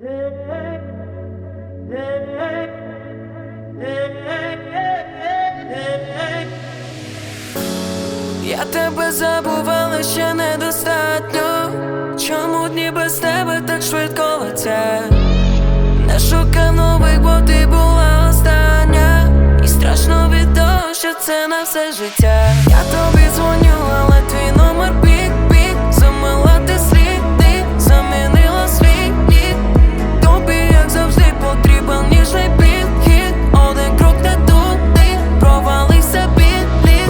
Я тебе забув, але ще недостатньо. Чому дні без тебе так швидко летять? Не шукав нових, бо ти була остання. І страшно від того, що це на все життя. Я тобі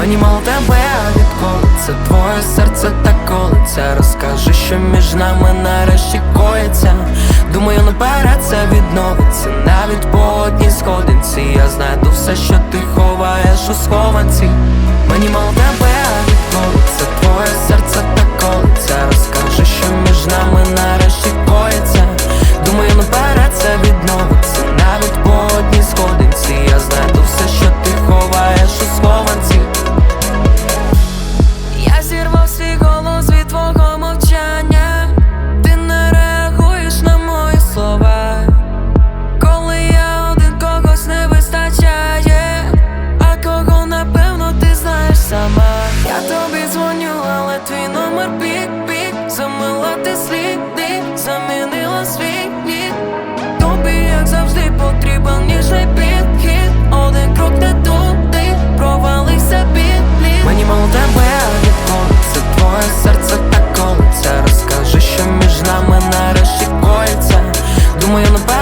білі тебе відколи? Це твоє серце так колиться Розкажи, що між нами нарешті коїться. Думаю, наперед це відновиться. Навіть по одній сходинці. Я знайду все, що ти ховаєш у схованці. Мені мало тебе відколи? Це твоє серце так потрібен ніж підхід. Один крок не туди, провалився під лід Мені мало тебе відколиться, твоє серце так колиться Розкажи, що між нами нарешті коїться. Думаю, напевно